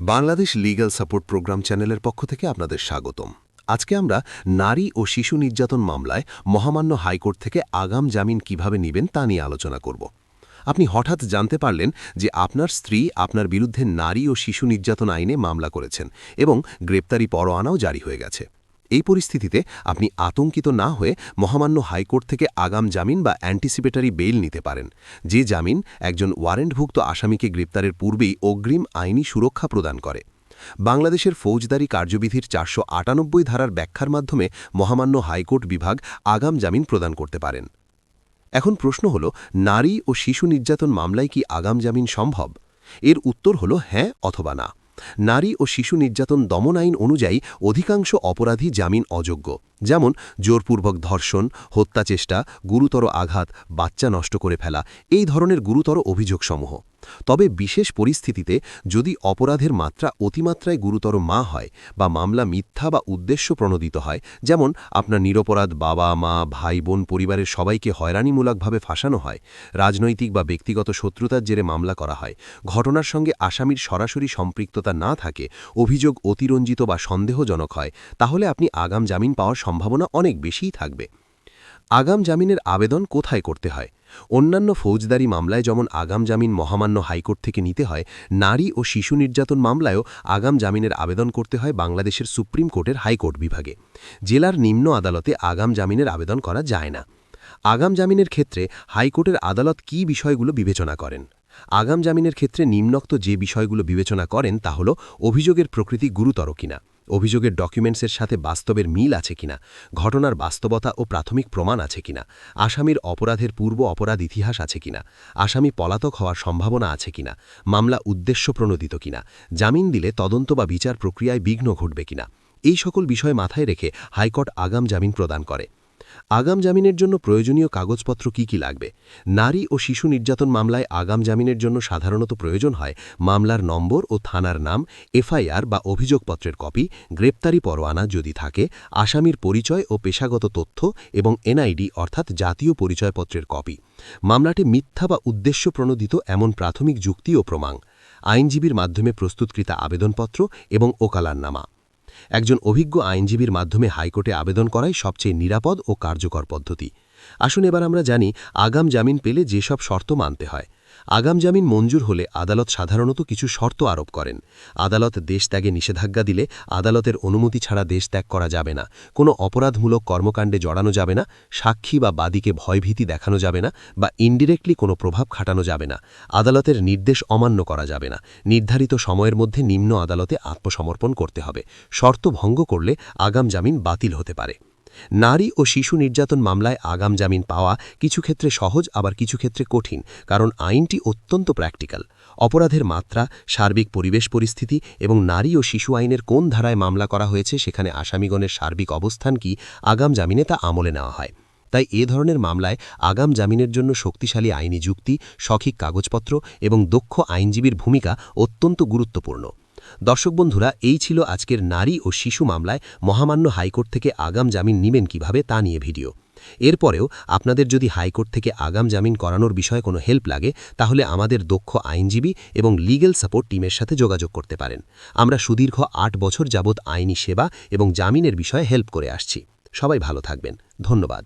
Bangladesh legal support programme চ্যানেলের পক্ষ থেকে আপনাদের স্বাগতম। আজকে আমরা নারী ও শিশু নির্যাতন মামলায় মহামান্য হাইকোর্ট থেকে আগাম জামিন কীভাবে নেবেন তা নিয়ে আলোচনা করব। আপনি হঠাৎ জানতে পারলেন যে আপনার স্ত্রী আপনার বিরুদ্ধে নারী ও শিশু নির্যাতন আইনে মামলা করেছেন এবং গ্রেপ্তারি পরোয়ানাও জারি হয়ে গেছে। এই পরিস্থিতিতে আপনি আতঙ্কিত না হয়ে মহামান্য হাইকোর্ট থেকে আগাম জামিন বা অ্যান্টিসিপেটারি বেইল নিতে পারেন। যে জামিন একজন ওয়ারেন্টভুক্ত আসামিকে গ্রেপ্তারের পূর্বেই অগ্রিম আইনি সুরক্ষা প্রদান করে। বাংলাদেশের ফৌজদারি কার্যবিধির চারশো আটানব্বই ধারার ব্যাখ্যার মাধ্যমে মহামান্য হাইকোর্ট বিভাগ আগাম জামিন প্রদান করতে পারেন। এখন প্রশ্ন হল, নারী ও শিশু নির্যাতন মামলায় কি আগাম জামিন সম্ভব? এর উত্তর হল হ্যাঁ অথবা না। নারী ও শিশু নির্যাতন দমন আইন অনুযায়ী অধিকাংশ অপরাধী জামিন অযোগ্য। যেমন জোরপূর্বক ধর্ষণ হত্যাচেষ্টা গুরুতর আঘাত, বাচ্চা নষ্ট করে ফেলা, এই ধরনের গুরুতর অভিযোগসমূহ। তবে বিশেষ পরিস্থিতিতে যদি অপরাধের মাত্রা অতিমাত্রায় গুরুতর মা হয় বা মামলা মিথ্যা বা উদ্দেশ্য প্রণোদিত হয়, যেমন আপনার নিরপরাধ বাবা, মা, ভাই, বোন, পরিবারের সবাইকে হয়রানিমূলকভাবে ফাঁসানো হয়, রাজনৈতিক বা ব্যক্তিগত শত্রুতার জেরে মামলা করা হয়, ঘটনার সঙ্গে আসামির সরাসরি সম্পৃক্ততা না থাকে, অভিযোগ অতিরঞ্জিত বা সন্দেহজনক হয়, তাহলে আপনি আগাম জামিন পাওয়ার সম্ভাবনা অনেক বেশিই থাকবে। আগাম জামিনের আবেদন কোথায় করতে হয়? অন্যান্য ফৌজদারি মামলায় যেমন আগাম জামিন মহামান্য হাইকোর্ট থেকে নিতে হয়, নারী ও শিশু নির্যাতন মামলায়ও আগাম জামিনের আবেদন করতে হয় বাংলাদেশের সুপ্রিম কোর্টের হাইকোর্ট বিভাগে। জেলার নিম্ন আদালতে আগাম জামিনের আবেদন করা যায় না। আগাম জামিনের ক্ষেত্রে হাইকোর্টের আদালত কি বিষয়গুলো বিবেচনা করেন? আগাম জামিনের ক্ষেত্রে নিম্নোক্ত যে বিষয়গুলো বিবেচনা করেন তা হল, অভিযোগের প্রকৃতি গুরুতর কিনা। অভিযোগের ডকুমেন্টসের সাথে বাস্তবের মিল আছে কিনা, ঘটনার বাস্তবতা ও প্রাথমিক প্রমাণ আছে কিনা, আসামির অপরাধের পূর্ব অপরাধ ইতিহাস আছে কিনা, আসামি পলাতক হওয়ার সম্ভাবনা আছে কিনা, মামলা উদ্দেশ্য প্রণোদিত কিনা, জামিন দিলে তদন্ত বা বিচার প্রক্রিয়ায় বিঘ্ন ঘটবে কিনা, এই সকল বিষয় মাথায় রেখে হাইকোর্ট আগাম জামিন প্রদান করে। আগাম জামিনের জন্য প্রয়োজনীয় কাগজপত্র কি কি লাগবে? নারী ও শিশু নির্যাতন মামলায় আগাম জামিনের জন্য সাধারণত প্রয়োজন হয় মামলার নম্বর ও থানার নাম, এফআইআর বা অভিযোগপত্রের কপি, গ্রেপ্তারি পরোয়ানা যদি থাকে, আসামির পরিচয় ও পেশাগত তথ্য এবং এনআইডি অর্থাৎ জাতীয় পরিচয়পত্রের কপি। মামলাটি মিথ্যা বা উদ্দেশ্য প্রণোদিত এমন প্রাথমিক যুক্তি ও প্রমাণ। আইনজীবীর মাধ্যমে প্রস্তুতকৃত আবেদনপত্র এবং ওকালারনামা একজন অভিজ্ঞ আইনজীবীর মাধ্যমে হাইকোর্টে আবেদন করাই সবচেয়ে নিরাপদ ও কার্যকর পদ্ধতি। আসুন এবার আমরা জানি, আগাম জামিন পেলে যেসব শর্ত মানতে হয়। আগাম জামিন মঞ্জুর হলে আদালত সাধারণত কিছু শর্ত আরোপ করেন। আদালত দেশ ত্যাগে নিষেধাজ্ঞা দিলে আদালতের অনুমতি ছাড়া দেশ ত্যাগ করা যাবে না। কোনো অপরাধমূলক কর্মকাণ্ডে জড়ানো যাবে না, সাক্ষী বা বাদীকে ভয়ভীতি দেখানো যাবে না বা ইনডিরেক্টলি কোনো প্রভাব খাটানো যাবে না। আদালতের নির্দেশ অমান্য করা যাবে না। নির্ধারিত সময়ের মধ্যে নিম্ন আদালতে আত্মসমর্পণ করতে হবে। শর্ত ভঙ্গ করলে আগাম জামিন বাতিল হতে পারে। নারী ও শিশু নির্যাতন মামলায় আগাম জামিন পাওয়া কিছু ক্ষেত্রে সহজ, আবার কিছু ক্ষেত্রে কঠিন, কারণ আইনটি অত্যন্ত প্র্যাকটিক্যাল অপরাধের মাত্রা, সার্বিক পরিবেশ পরিস্থিতি এবং নারী ও শিশু আইনের কোন ধারায় মামলা করা হয়েছে সেখানে আসামিগণের সার্বিক অবস্থান কি আগাম জামিনে তা আমলে নেওয়া হয়। তাই এ ধরনের মামলায় আগাম জামিনের জন্য শক্তিশালী আইনি যুক্তি, সঠিক কাগজপত্র এবং দক্ষ আইনজীবীর ভূমিকা অত্যন্ত গুরুত্বপূর্ণ। দর্শক বন্ধুরা, এই ছিল আজকের নারী ও শিশু মামলায় মহামান্য হাইকোর্ট থেকে আগাম জামিন নিবেন কীভাবে তা নিয়ে ভিডিও। এরপরেও আপনাদের যদি হাইকোর্ট থেকে আগাম জামিন করানোর বিষয়ে কোনো হেল্প লাগে, তাহলে আমাদের দক্ষ আইনজীবী এবং লিগ্যাল সাপোর্ট টিমের সাথে যোগাযোগ করতে পারেন। আমরা সুদীর্ঘ আট বছর যাবৎ আইনি সেবা এবং জামিনের বিষয়ে হেল্প করে আসছি। সবাই ভালো থাকবেন। ধন্যবাদ।